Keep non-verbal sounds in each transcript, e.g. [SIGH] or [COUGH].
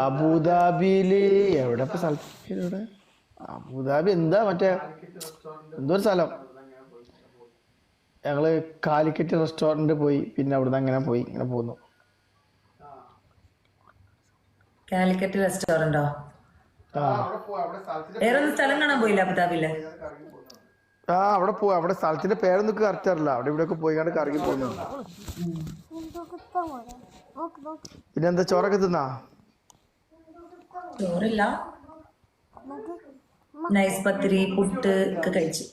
അബുദാബിയിൽ എവിടെ ഇപ്പൊ സ്ഥലം പേര് എവിടെ? അബുദാബി എന്താ മറ്റേ എന്തോ ഒരു സ്ഥലം. ഞങ്ങൾ കാലിക്കറ്റ് റെസ്റ്റോറന്റ് പോയി പിന്നെ അവിടുന്ന് അങ്ങനെ പോയി ഇങ്ങനെ പോന്നു. കാലിക്കറ്റ് റെസ്റ്റോറന്റോ സ്ഥലം കാണാൻ പോയില്ല അബുദാബിയിൽ? ആ അവിടെ പോവാ അവിടെ സ്ഥലത്തിന്റെ പേരൊന്നും കറക്റ്റ് അറിയില്ല. അവിടെ ഇവിടെ ഒക്കെ പോയി കണ്ട് കറങ്ങി പോകുന്നു പിന്നെന്താ ചോറൊക്കെ തിന്നാ? ചോറില്ല. നൈസ് പത്തിരി പുട്ട് ഒക്കെ കഴിച്ചു.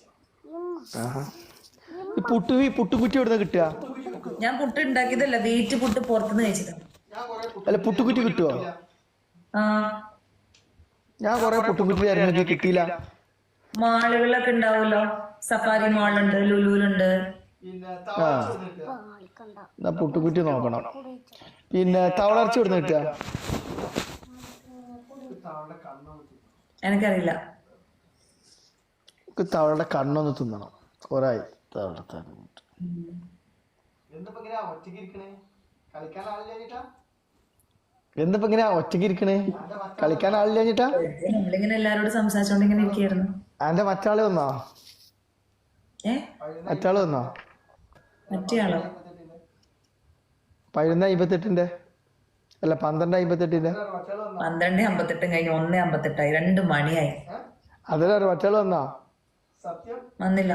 പുട്ട് പുട്ടുകുറ്റി എവിടെ കിട്ടുക? ഞാൻ പുട്ട് ഉണ്ടാക്കിയതല്ല വീറ്റ് പുട്ട് പുറത്തുനിന്ന് കഴിച്ചതാണ് അല്ല പുട്ടുകുറ്റി കിട്ടുവോ? ആ. ഞാൻ കൊറേ പുട്ടുകുറ്റി ആയിരുന്നു കിട്ടിയില്ല. മാളുകളൊക്കെ ഉണ്ടാവുമല്ലോ. സഫാരി മാളുണ്ട് ലുലുലുണ്ട്. പുട്ടുകുറ്റി നോക്കണം. പിന്നെ തവളർച്ച എവിടെ കിട്ടുക? എനിക്കറിയില്ല. എനിക്ക് തവളയുടെ കണ്ണൊന്ന് തിന്നണം. ഒരായി. തവള. എന്തിപ്പോ ഇങ്ങനെ ഒറ്റയ്ക്ക് ഇരിക്കണേ? കളിക്കാൻ ആളില്ല കഴിഞ്ഞിട്ടാ? നമ്മളിങ്ങനെ എല്ലാരോടും സംസാരിച്ചോണ്ട് ഇങ്ങനെ ഇരിക്കായിരുന്നു. അന്റെ മറ്റാൾ വന്നോ? ഏ? മറ്റാൾ വന്നോ? മറ്റേ ആളോ? പതിനൊന്ന് അമ്പത്തെട്ടിന്റെ അല്ല പന്ത്രണ്ട് അമ്പത്തെട്ടിന് പന്ത്രണ്ട് അമ്പത്തെട്ടും കഴിഞ്ഞ് ഒന്ന് അമ്പത്തെട്ടായി. രണ്ട് മണിയായി. അതിലൊരു മറ്റേ വന്നോ? വന്നില്ല.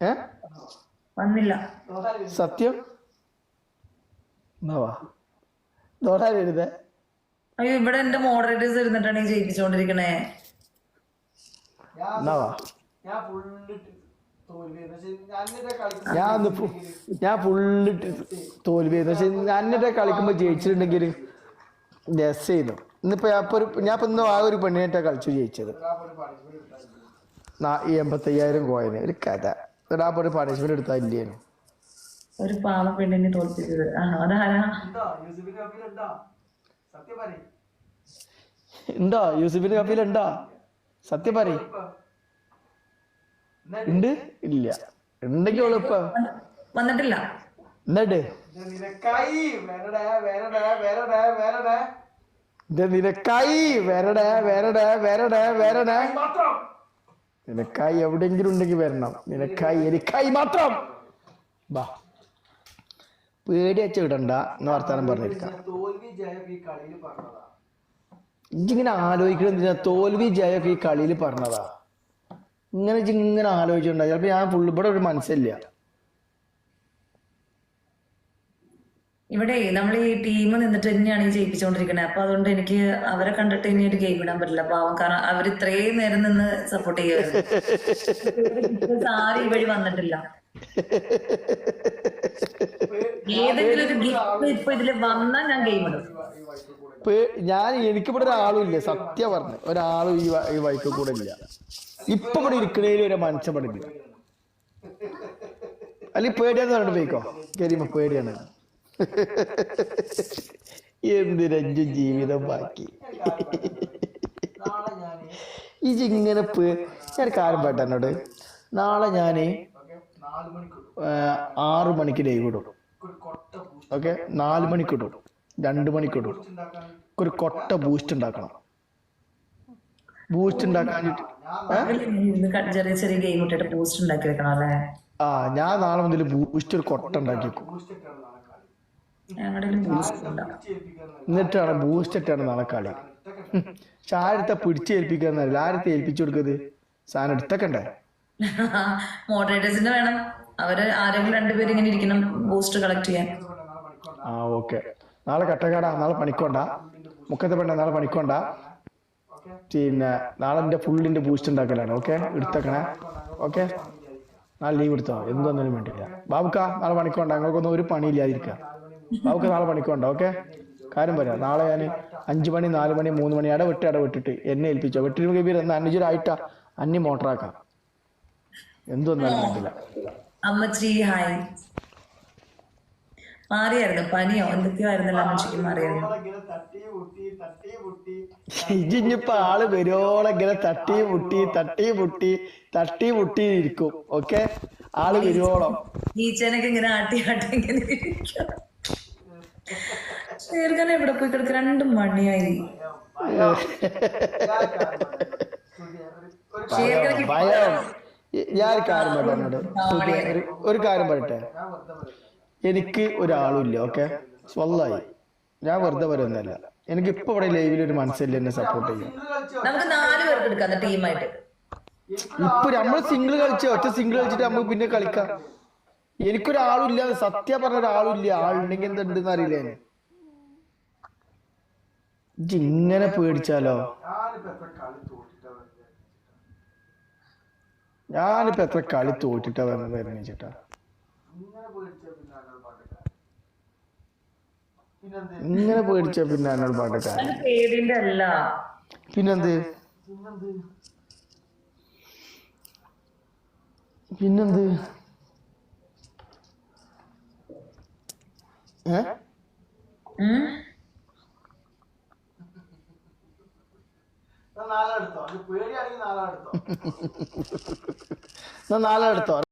ഏ? വന്നില്ല. സത്യം? എന്നാവാ നോടാൻ എഴുതേ അയ്യോ ഇവിടെ എന്റെ മോഡറേറ്റേഴ്സ് ഇരുന്നിട്ടാണ് ഈ ജയിപ്പിച്ചോണ്ടിരിക്കണേ. എന്നാവാ ഞാൻ ഒന്ന് ഫു- ഞാൻ ഫുള്ള് തോൽവി പക്ഷെ ഞാൻ എന്നിട്ട് കളിക്കുമ്പോൾ ജയിച്ചിട്ടുണ്ടെങ്കിൽ രസ ചെയ്തു. ഇന്നിപ്പോ ഞാൻ ഇപ്പൊ ഒരു ഞാൻ ഇപ്പൊ ഇന്ന് ആ ഒരു പെണ്ണിനായിട്ടാ കളിച്ചു ജയിച്ചത്. നാ- ഈ എൺപത്തയ്യായിരം കോയിന്. ഒരു കഥ. എന്നിട്ട് ആ ഒരു പണിഷ്മെന്റ് എടുത്താൽ ഇല്ലേനു ഒരു പാവ പെണ്ണിനെ തോൽപ്പിച്ചത്. ഉണ്ടോ? യൂസുഫിന്റെ കപ്പിലുണ്ടോ സത്യം പറ ഉണ്ട്? ഇല്ല. ഉണ്ടെങ്കിൽ എളുപ്പ വന്നിട്ടില്ല. എന്നിട്ട് നിനക്കായി. വരടേ വരടേ വരടേ വരടേ നിനക്കായി. എവിടെയെങ്കിലും ഉണ്ടെങ്കിൽ വരണം. നിനക്കായി എനിക്കായി മാത്രം. ബാ. പേടി വെച്ച് വിടണ്ട എന്ന് വർത്താനം പറഞ്ഞിരിക്കാം. തോൽവി ജയം ഈ പറഞ്ഞതാ. ഇജ്ജിങ്ങനെ ആലോചിക്കണം തോൽവി ജയൊക്കെ ഈ കളിയിൽ പറഞ്ഞതാ. ഇങ്ങനെ ഇങ്ങനെ ആലോചിച്ചിട്ടുണ്ടായി. ചിലപ്പോൾ ഞാൻ ഫുള്ള് ഇവിടെ ഒരു മനസ്സില്ല. ഇവിടെ നമ്മൾ ഈ ടീം നിന്നിട്ട് തന്നെയാണ് ഈ ജയിപ്പിച്ചുകൊണ്ടിരിക്കുന്നത് അപ്പൊ അതുകൊണ്ട് എനിക്ക് അവരെ കണ്ടിട്ട് ഇനി ഒരു ഗെയിം ഇടാൻ പറ്റില്ല. പാവം കാരണം അവർ ഇത്രയും നേരം നിന്ന് സപ്പോർട്ട് ചെയ്യുമായിരുന്നു ആരും വഴി വന്നിട്ടില്ല. ഏതെങ്കിലും ഒരു ഗിഫ്റ്റ് ഇപ്പൊ ഇതിൽ വന്നാൽ ഞാൻ ഗെയിം ഇടും. ഞാൻ എനിക്കിവിടെ ഒരാളും ഇല്ല. സത്യം പറഞ്ഞു. ഒരാളും ഈ വൈക്ക് കൂടെ ഇല്ല. ഇപ്പൊ ഇവിടെ ഇരിക്കണേലും ഒരു മനുഷ്യൻ പഠിക്കില്ല അല്ലെ പേടിയാന്ന് പറഞ്ഞിട്ട് പോയിക്കോ? കരിയുമ്പോ പേടിയാണ്. എന്തിനു ജീവിതം ബാക്കി? ഇങ്ങനെ ഞാൻ കാര്യം പറയട്ടെ എന്നോട്. നാളെ ഞാൻ ആറു മണിക്ക് ലൈവ് ഇടും. ഓക്കെ? നാല് മണിക്ക് ഇടും. രണ്ട് മണിക്ക് ഇടും. ഒരു കൊട്ട ബൂസ്റ്റ് ഉണ്ടാക്കണം. ബൂസ്റ്റ് ക- ചെറിയ ചെറിയ ഗെയിം ഇട്ടിട്ട് ബൂസ്റ്റ് ഉണ്ടാക്കി വെക്കണം അല്ലേ? ആ ഞാൻ നാളെ മുതൽ ബൂസ്റ്റ് ഒരു കൊട്ട ഉണ്ടാക്കി വെക്കും ബൂസ്റ്റ് ഇട്ടാണ് നാളെ കളി. ഞങ്ങളുടെ പോസ്റ്റ് ഉണ്ടാവും ഏൽപ്പിക്കാൻ എന്നിട്ടാണ് ബൂസ്റ്റ് ഇട്ടാണ് നാളെ കളി. പക്ഷെ ആരത്തെ പിടിച്ചേൽപ്പിക്കാന്നറിയില്ല ആരത്തെ ഏൽപ്പിച്ചു കൊടുക്കത്? സാധനം എടുത്തക്കണ്ടേ? [LAUGHS] മോഡറേറ്റേഴ്സിന്റെ വേണം. അവർ ആരെങ്കിലും രണ്ടുപേരും ഇങ്ങനെ ഇരിക്കണം ബൂസ്റ്റ് കളക്ട് ചെയ്യാൻ. ആ ഓക്കെ നാളെ കട്ടക്കാടാ. നാളെ പണിക്കോണ്ട മുക്കത്തെ പെണ്ണ നാളെ പണിക്കോണ്ട പിന്നെ നാളെ എന്റെ ഫുള്ളിന്റെ ബൂസ്റ്റ് ഉണ്ടാക്കലാണ് ഓക്കെ? എടുത്തേക്കണേ. ഓക്കെ? നാളെ ലീവ് എടുത്തോ? എന്തൊന്നിനും വേണ്ടില്ല ബാബുക്ക നാളെ പണിക്കോണ്ട ഞങ്ങൾക്കൊന്നും ഒരു പണിയില്ലാതിരിക്കുക ബാബുക്ക നാളെ പണിക്കോണ്ട ഓക്കെ? കാര്യം പറയാം. നാളെ ഞാൻ അഞ്ചു മണി നാല് മണി മൂന്ന് മണി അട വിട്ട് അട വിട്ടിട്ട് എന്നെ ഏൽപ്പിച്ചോ? വെട്ടിരി ഗബീർ എന്ന അനുജരായിട്ടാ അന്നി മോട്ടറാക്കാം. എന്തൊന്നും വേണ്ടില്ല അമ്മച്ചി ഹായ് മാറിയായിരുന്നു. പനിയോ എന്തൊക്കെയോ ആയിരുന്നല്ലോ അമ്മച്ചിക്ക് മാറിയായിരുന്നു. ഇജിഞ്ഞിപ്പോ ആൾ വരുവോളം ഇങ്ങനെ തട്ടി മുട്ടി തട്ടി മുട്ടി തട്ടി മുട്ടി ഇരിക്കും ഓക്കെ? ആൾ വരുവോളം. ഈച്ചനൊക്കെ ഇങ്ങനെ ആട്ടി ആട്ടി ഇങ്ങനെ ചേർക്കാനെ ഇവിടെ എവിടെ പോയി കിടക്ക്. രണ്ട് മണിയായി. ഞാൻ ഒരു കാര്യം പറയട്ടെ ഒരു കാര്യം പറയട്ടെ? എനിക്ക് ഒരാളുമില്ല ഓക്കെ? സ്വല്ലായി ഞാൻ വെറുതെ വരുന്നല്ല എനിക്ക് ഇപ്പൊ ഇവിടെ ലൈവിൽ ഒരു മനസ്സില്ല എന്നെ സപ്പോർട്ട് ചെയ്യും നമുക്ക് നാല് പേർക്ക് എടുക്കാം ടീമായിട്ട് ഇപ്പൊ നമ്മൾ സിംഗിൾ കളിച്ച ഒറ്റ സിംഗിൾ കളിച്ചിട്ട് നമുക്ക് പിന്നെ കളിക്കാം. എനിക്കൊരാളില്ല സത്യ പറഞ്ഞ ഒരാളുമില്ല ആളുണ്ടെങ്കിൽ എന്തുണ്ടെന്ന് അറിയില്ല? ഇങ്ങനെ പേടിച്ചാലോ? ഞാനിപ്പോ എത്ര കളി തോറ്റിട്ടാ എത്ര കളി തോറ്റിട്ടാ വരുന്നത് ചേട്ടാ ഇങ്ങനെ പേടിച്ച പിന്നെ എന്നോട് പാട്ടക്കാരൻ പിന്നെന്ത് ഇങ്ങനെ പേടിച്ച പിന്നെ എന്നോട് പാട്ടൊക്കെ അത് പേടിന്റെ അല്ല പിന്നെന്ത്? പിന്നെന്ത്? ഏ? ഉം? നാളെ [LAUGHS]